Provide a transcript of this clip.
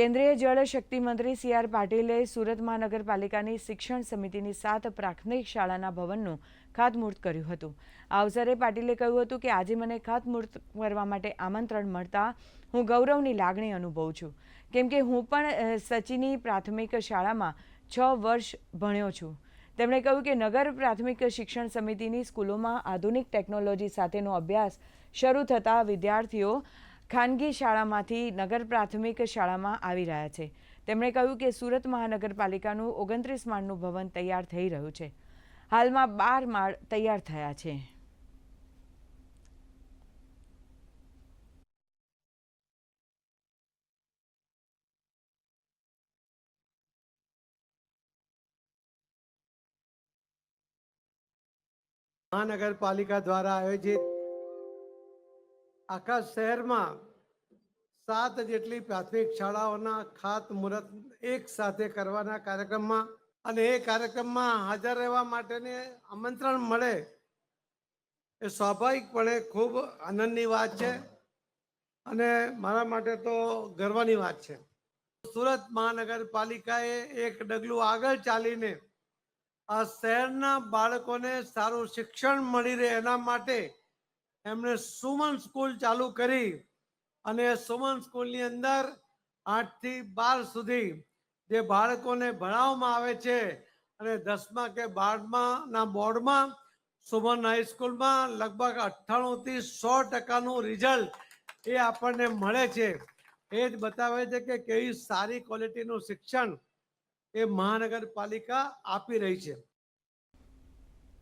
કેન્દ્રીય જળ શક્તિ મંત્રી સી આર પાટીલે સુરત મહાનગરપાલિકાની શિક્ષણ સમિતિની સાત પ્રાથમિક શાળાના ભવનનું ખાતમુહૂર્ત કર્યું હતું. આ અવસરે પાટીલે કહ્યું હતું કે, આજે મને ખાતમુહૂર્ત કરવા માટે આમંત્રણ મળતા હું ગૌરવની લાગણી અનુભવું છું. કેમ કે હું પણ સચીની પ્રાથમિક શાળામાં છ વર્ષ ભણ્યો છું. તેમણે કહ્યું કે, નગર પ્રાથમિક શિક્ષણ સમિતિની સ્કૂલોમાં આધુનિક ટેકનોલોજી સાથેનો અભ્યાસ શરૂ થતાં વિદ્યાર્થીઓ ખાનગી શાળામાંથી નગર પ્રાથમિક શાળામાં આવી રહ્યા છે. તેમણે કહ્યું કે સુરત મહાનગરપાલિકાનું ઓગણત્રીસ માળનું ભવન તૈયાર થઈ રહ્યું છે. હાલમાં બાર માળ તૈયાર થયા છે. મહાનગરપાલિકા દ્વારા આયોજિત આખા શહેરમાં સાત જેટલી પ્રાથમિક શાળાઓના ખાતમુહૂર્ત એક સાથે કરવાના કાર્યક્રમમાં અને એ કાર્યક્રમમાં હાજર રહેવા માટેને આમંત્રણ મળે એ સ્વાભાવિકપણે ખૂબ આનંદની વાત છે અને મારા માટે તો ગર્વની વાત છે. સુરત મહાનગરપાલિકાએ એક ડગલું આગળ ચાલીને આ શહેરના બાળકોને સારું શિક્ષણ મળી રહે એના માટે એમણે સુમન સ્કૂલ ચાલુ કરી અને સુમન સ્કૂલની અંદર આઠથી બાર સુધી જે બાળકોને ભણાવવામાં આવે છે અને દસમા કે બારમાં ના બોર્ડમાં સુમન હાઈસ્કૂલમાં લગભગ અઠ્ઠાણું થી સો ટકાનું રિઝલ્ટ એ આપણને મળે છે. એ જ બતાવે છે કે કેવી સારી ક્વોલિટીનું શિક્ષણ એ મહાનગરપાલિકા આપી રહી છે.